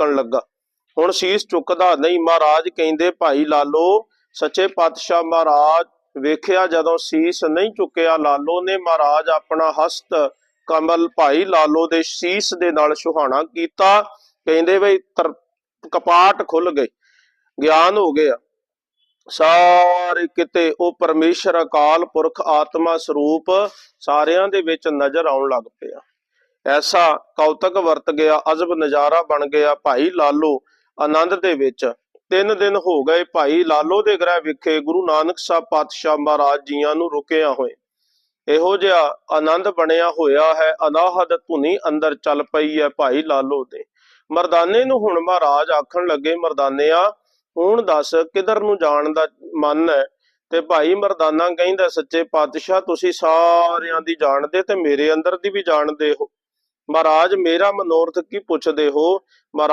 ਵੇਖਣ ਲੱਗਾ। ਹੁਣ ਸੀਸ ਚੁੱਕਦਾ ਨਹੀਂ। ਮਹਾਰਾਜ ਕਹਿੰਦੇ, ਭਾਈ ਲਾਲੋ, ਸੱਚੇ ਪਾਤਸ਼ਾਹ ਮਹਾਰਾਜ ਵੇਖਿਆ ਜਦੋਂ ਸੀਸ ਨਹੀਂ ਚੁੱਕਿਆ, ਲਾਲੋ ਨੇ ਮਹਾਰਾਜ ਆਪਣਾ ਹਸਤ ਕਮਲ ਭਾਈ ਲਾਲੋ ਦੇ ਸੀਸ ਦੇ ਨਾਲ ਸੁਹਾਣਾ ਕੀਤਾ। ਕਹਿੰਦੇ ਬਈ ਕਪਾਟ ਖੁੱਲ ਗਏ। ਗਿਆਨ ਹੋ ਗਿਆ। ਸਾਰੇ ਕਿਤੇ ਉਹ ਪਰਮੇਸ਼ਰ ਅਕਾਲ ਪੁਰਖ ਆਤਮਾ ਸਰੂਪ ਸਾਰਿਆਂ ਦੇ ਵਿੱਚ ਨਜ਼ਰ ਆਉਣ ਲੱਗ ਪਿਆ। ਐਸਾ ਕੌਤਕ ਵਰਤ ਗਿਆ, ਅਜਬ ਨਜ਼ਾਰਾ ਬਣ ਗਿਆ ਭਾਈ ਲਾਲੋ ਆਨੰਦ ਦੇ ਵਿੱਚ। ਤਿੰਨ ਦਿਨ ਹੋ ਗਏ ਭਾਈ ਲਾਲੋ ਦੇ ਗ੍ਰਹਿ ਵਿਖੇ ਗੁਰੂ ਨਾਨਕ ਸਾਹਿਬ ਪਾਤਸ਼ਾਹ ਮਹਾਰਾਜ ਜੀਆਂ ਨੂੰ ਰੁਕਿਆ ਹੋਏ। ਇਹੋ ਜਿਹਾ ਆਨੰਦ ਬਣਿਆ ਹੋਇਆ ਹੈ, ਅਨਾਹਦ ਧੁਨੀ ਅੰਦਰ ਚੱਲ ਪਈ ਹੈ ਭਾਈ ਲਾਲੋ ਦੇ। ਮਰਦਾਨੇ ਨੂੰ ਹੁਣ ਮਹਾਰਾਜ ਆਖਣ ਲੱਗੇ, ਮਰਦਾਨਿਆ, ਹੁਣ ਦੱਸ ਕਿਧਰ ਨੂੰ ਜਾਣ ਦਾ ਮਨ ਹੈ? ਤੇ ਭਾਈ ਮਰਦਾਨਾ ਕਹਿੰਦਾ, ਸੱਚੇ ਪਾਤਸ਼ਾਹ, ਤੁਸੀਂ ਸਾਰਿਆਂ ਦੀ ਜਾਣਦੇ ਤੇ ਮੇਰੇ ਅੰਦਰ ਦੀ ਵੀ ਜਾਣਦੇ ਹੋ। ਮਹਾਰਾਜ ਮੇਰਾ ਮਨੋਰਥ ਕੀ ਪੁੱਛਦੇ ਹੋ? ਮਹਾਰਾਜ